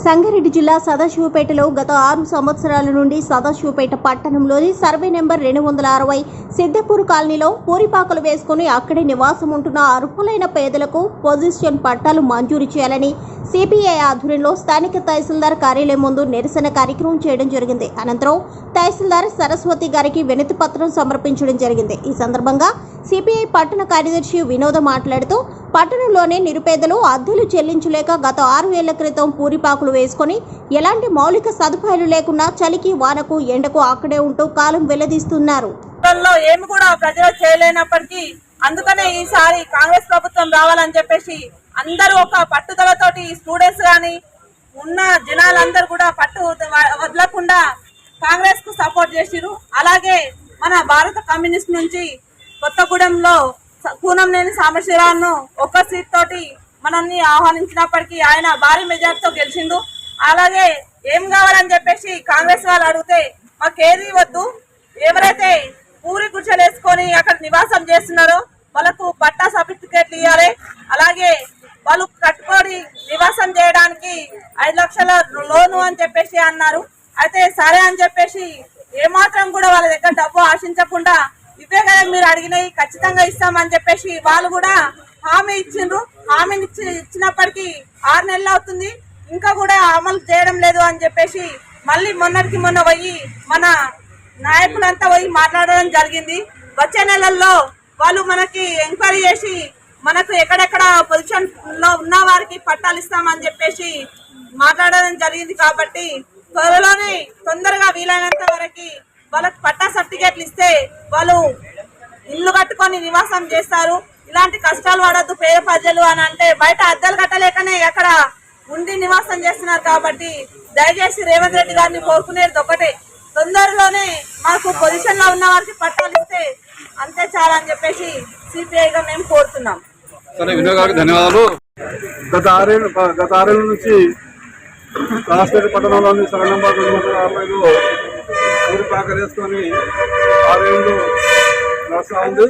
సంగారెడ్డి జిల్లా సదాశివపేటలో గత ఆరు సంవత్సరాల నుండి సదాశివపేట పట్టణంలోని సర్వే నెంబర్ రెండు వందల అరవై సిద్దపూర్ కాలనీలో పూరిపాకలు వేసుకుని అక్కడే నివాసం ఉంటున్న అర్హులైన పేదలకు పొజిషన్ పట్టాలు మంజూరు చేయాలని సిపిఐ ఆధ్వర్యంలో స్థానిక తహసీల్దార్ కార్యాలయం ముందు నిరసన కార్యక్రమం చేయడం జరిగింది. అనంతరం తహసీల్దార్ సరస్వతి గారికి వినతి పత్రం సమర్పించడం జరిగింది. ఈ సందర్భంగా సిపిఐ పట్టణ కార్యదర్శి వినోద మాట్లాడుతూ పట్టణంలోని నిరుపేదలు అద్దెలు చెల్లించలేక గత ఆరు ఏళ్ళ క్రితం పూరిపాకులు వేసుకొని ఎలాంటి మౌలిక సదుపాయాలు లేకుండా చలికి వానకు ఎండకు అక్కడే ఉంటూ కాలం వెల్లదీస్తున్నారు. ఏమి కూడా ప్రజలు చేయలేనప్పటికీ అందుకనే ఈసారి కాంగ్రెస్ ప్రభుత్వం రావాలని చెప్పేసి అందరూ ఒక పట్టుదలతోటి స్టూడెంట్స్ కానీ ఉన్న జనాలందరూ కూడా పట్టు వదలకుండా కాంగ్రెస్కు సపోర్ట్ చేసిరు అలాగే మన భారత కమ్యూనిస్ట్ నుంచి కొత్తగూడెంలో స- కూనంనేని సాంబశివరావును ఒక్క సీట్ తోటి మనల్ని ఆహ్వానించినప్పటికీ ఆయన భారీ మెజార్టీతో గెలిచిండు. అలాగే ఏం కావాలని చెప్పేసి కాంగ్రెస్ వాళ్ళు అడిగితే మాకేది వద్దు? ఎవరైతే పూరి గుర్చలేసుకొని వేసుకొని అక్కడ నివాసం చేస్తున్నారో వాళ్ళకు పట్టా సర్టిఫికేట్లు ఇవ్వాలి అలాగే వాళ్ళు కట్టుకొని నివాసం చేయడానికి ఐదు లక్షల లోను అని చెప్పేసి అన్నారు. అయితే సరే అని చెప్పేసి ఏమాత్రం కూడా వాళ్ళ దగ్గర డబ్బు ఆశించకుండా ఇవే కదా మీరు అడిగినవి ఖచ్చితంగా ఇస్తామని చెప్పేసి వాళ్ళు కూడా హామీ ఇచ్చిండ్రు. హామీని ఇచ్చి ఇచ్చినప్పటికీ ఆరు నెలలు అవుతుంది. ఇంకా కూడా అమలు చేయడం లేదు అని చెప్పేసి మళ్ళీ మొన్నటికి మొన్న పోయి మన నాయకులంతా పోయి మాట్లాడడం జరిగింది. వచ్చే నెలల్లో వాళ్ళు మనకి ఎంక్వైరీ చేసి మనకు ఎక్కడెక్కడ పొజిషన్లో ఉన్న వారికి పట్టాలు ఇస్తామని చెప్పేసి మాట్లాడడం జరిగింది కాబట్టి త్వరలోనే తొందరగా వీలైనంత వరకు వాళ్ళకి పట్టా సర్టిఫికేట్లు ఇస్తే వాళ్ళు ఇల్లు కట్టుకొని నివాసం చేస్తారు. ఇలాంటి కష్టాలు పడద్దు పేద ప్రజలు అని అంటే బయట అద్దెలు కట్టలేకనే అక్కడ ఉండి నివాసం చేస్తున్నారు కాబట్టి దయచేసి రేవంత్ రెడ్డి గారిని కోరుకునేది ఒకటే. తొందరలోనే మాకు పొజిషన్లో ఉన్న వారికి పట్టాలు ఇస్తే అంతే చాలా అని చెప్పేసి సిపిఐ గా మేము కోరుతున్నాం. సరే వినోద్ గారికి ధన్యవాదాలు. గత ఆరేళ్ళు గత ఆరేళ్ళ నుంచి రాష్ట్ర పట్టణంలోని వందల అరవైలో ఊరి పాకలు ఆరేళ్ళు నడుస్తూ ఉంది.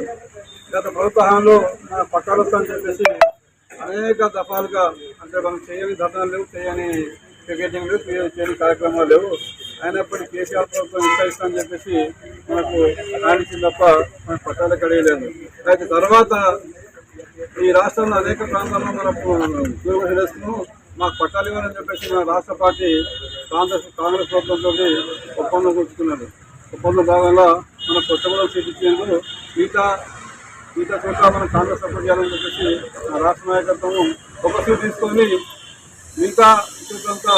గత ప్రభుత్వ హామీలో మన పట్టాలొస్తామని చెప్పేసి అనేక దఫాలుగా అంటే మనం చేయని ధర్నాలు లేవు చేయని పికెటింగ్ లేవు చేయని కార్యక్రమాలు లేవు. అయినప్పటికీ కేసీఆర్ ప్రభుత్వం ఇంకా ఇస్తామని చెప్పేసి మనకు రాణించింది తప్ప మన పట్టాలు కడిగలేదు అయితే తర్వాత ఈ రాష్ట్రంలో అనేక ప్రాంతాల్లో మనకు ఉద్యోగం చేస్తున్నాం మాకు పట్టాలు ఇవ్వాలని చెప్పేసి మన రాష్ట్ర పార్టీ కాంగ్రెస్ కాంగ్రెస్ ప్రభుత్వంతో ఒప్పందం కూర్చుకున్నారు ఒప్పందం భాగంగా మన కొత్తగూడెం సీట్ ఇచ్చేందుకు మిగతా మిగతా చోట్ల మనం కాంగ్రెస్ సపోర్ట్ చేయాలని చెప్పేసి మన రాష్ట్ర నాయకత్వం ఒక సీట్ తీసుకొని మిగతా సీట్లంతా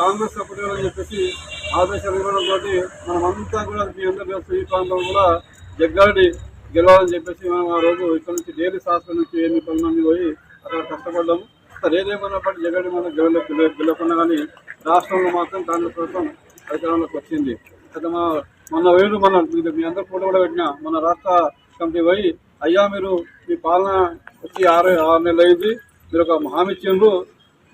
కాంగ్రెస్ సపోర్ట్ చేయాలని చెప్పేసి ఆదేశాలు ఇవ్వడంతో మనమంతా కూడా మీ అందరూ ఈ ప్రాంతం కూడా జగ్గాడి గెలవాలని చెప్పేసి మనం ఆ రోజు ఇక్కడ నుంచి డైలీ శాస్త్రం నుంచి ఎన్ని పనులన్నీ పోయి అక్కడ కష్టపడ్డాము. సరే ఏదేమైనప్పటికీ జగన్ మన గెలవ గెలవకుండా కానీ రాష్ట్రంలో మాత్రం కాంగ్రెస్ ప్రభుత్వం అధికారంలోకి వచ్చింది. అయితే మా మొన్న వేరు మన మీ- మీ అందరు ఫోటో కూడా పెట్టిన మన రాష్ట్ర కమిటీ పోయి అయ్యా మీరు మీ పాలన వచ్చి ఆరు ఆరు నెలలు అయింది మీరు ఒక హామీ ఇచ్చిండ్రు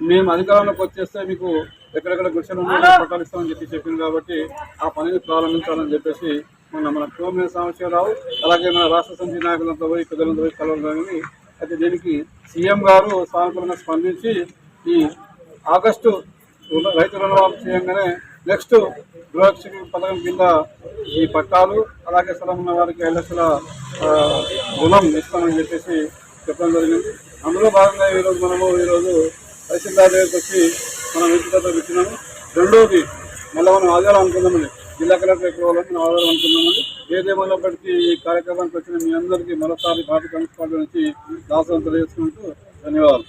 మేము అధికారంలోకి వచ్చేస్తే మీకు ఎక్కడెక్కడ గుడిసెలు ఉన్నాయో పట్టాలు ఇస్తామని చెప్పి చెప్పింది కాబట్టి ఆ పనిని ప్రారంభించాలని చెప్పేసి మన మన కోమిన రావు అలాగే మన రాష్ట్ర సమితి నాయకులంతా పోయి పెద్దలంతా పోయి కలవడం కానీ అయితే దీనికి సీఎం గారు సానుకూలంగా స్పందించి ఈ ఆగస్టు రైతు రుణమాఫీ చేయంగానే నెక్స్ట్ గృహలక్ష్మి పథకం కింద ఈ పట్టాలు అలాగే స్థలం ఉన్న వారికి ఐదు లక్షల రుణం ఇస్తామని చెప్పేసి చెప్పడం జరిగింది. అందులో భాగంగా ఈరోజు మనము ఈరోజు తహసీల్దార్ దగ్గరికి వచ్చి మనం ఇంటి ఇచ్చినాము రెండోది మళ్ళీ మనం ఆధారం అనుకుందామని జిల్లా కలెక్టర్ ఎక్కడ వాళ్ళని మనం ఆధారం అనుకుందామని ఏదేమైనప్పటికీ ఈ కార్యక్రమానికి వచ్చిన మీ అందరికీ మరోసారి భారత కమ్యూనిస్ట్ పార్టీ నుంచి దాసం తెలియజేసుకుంటూ ధన్యవాదాలు.